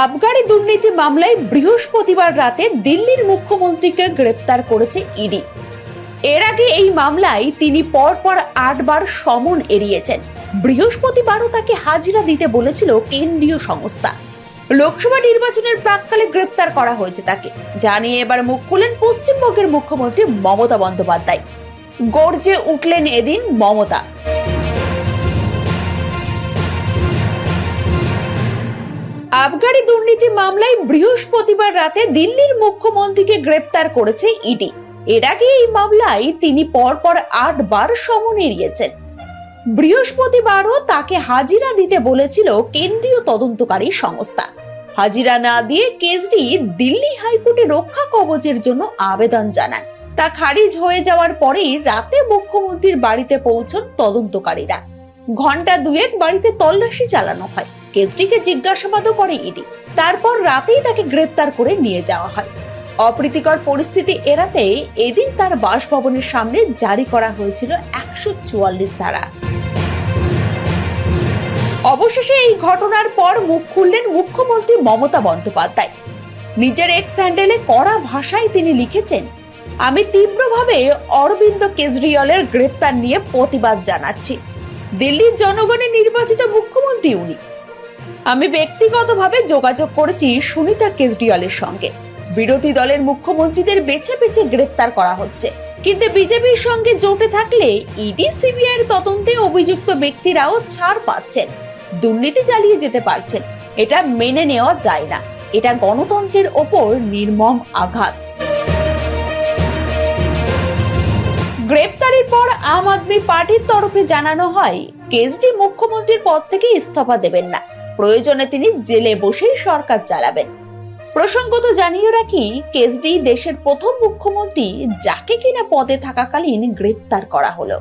আবগারি দুর্নীতি মামলায় বৃহস্পতিবার রাতে দিল্লির মুখ্যমন্ত্রীকে গ্রেপ্তার করেছে ইডি। এর আগে এই মামলায় তিনি পরপর আটবার সমন এড়িয়েছেন। বৃহস্পতিবারও তাকে হাজিরা দিতে বলেছিল কেন্দ্রীয় সংস্থা। লোকসভা নির্বাচনের প্রাককালে গ্রেপ্তার করা হয়েছে তাকে। জানিয়ে এবার মুখ খুলেন পশ্চিমবঙ্গের মুখ্যমন্ত্রী মমতা বন্দ্যোপাধ্যায়। গর্জে উঠলেন এদিন মমতা। আবগারি দুর্নীতি মামলায় বৃহস্পতিবার রাতে দিল্লির মুখ্যমন্ত্রীকে গ্রেপ্তার করেছে ইডি। এর আগে এই মামলায় তিনি পরপর আটবার সমন এড়িয়েছেন। বৃহস্পতিবারও তাকে হাজিরা দিতে বলেছিল কেন্দ্রীয় তদন্তকারী সংস্থা। হাজিরা না দিয়ে কেজরি দিল্লি হাইকোর্টে রক্ষা কবচের জন্য আবেদন জানান। তা খারিজ হয়ে যাওয়ার পরেই রাতে মুখ্যমন্ত্রীর বাড়িতে পৌঁছন তদন্তকারীরা। ঘণ্টা দুয়েক বাড়িতে তল্লাশি চালানো হয়। কেজরিকে জিজ্ঞাসাবাদও করে ইডি। তারপর রাতেই তাকে গ্রেপ্তার করে নিয়ে যাওয়া হয়। অপ্রীতিকর পরিস্থিতি এড়াতে এদিন তার বাসভবনের সামনে জারি করা হয়েছিল একশো চুয়াল্লিশ ধারা। অবশেষে এই ঘটনার পর মুখ খুললেন মুখ্যমন্ত্রী মমতা বন্দ্যোপাধ্যায়। নিজের এক্স হ্যান্ডেলে কড়া ভাষায় তিনি লিখেছেন, আমি তীব্রভাবে অরবিন্দ কেজরিওয়ালের গ্রেপ্তার নিয়ে প্রতিবাদ জানাচ্ছি। দিল্লির জনগণের নির্বাচিত মুখ্যমন্ত্রী উনি। আমি ব্যক্তিগতভাবে যোগাযোগ করেছি সুনিতা কেজরিওয়ালের সঙ্গে। বিরোধী দলের মুখ্যমন্ত্রীদের বেছে বেছে গ্রেপ্তার করা হচ্ছে। কিন্তু বিজেপির সঙ্গে জোটে থাকলে ইডি, সিবিআই তদন্তে অভিযুক্ত ব্যক্তিরাও ছাড় পাচ্ছেন। দুর্নীতি চালিয়ে যেতে পারছেন। এটা মেনে নেওয়া যায় না। এটা গণতন্ত্রের ওপর নির্মম আঘাত। পর আম আদমি পার্টির তরফে জানানো হয় কেজরি মুখ্যমন্ত্রীর পদ থেকে ইস্তফা দেবেন না। প্রয়োজনে তিনি জেলে বসেই সরকার চালাবেন। প্রসঙ্গত জানিয়ে রাখি কেজরি দেশের প্রথম মুখ্যমন্ত্রী যাকে কিনা পদে থাকাকালীন গ্রেপ্তার করা হলো।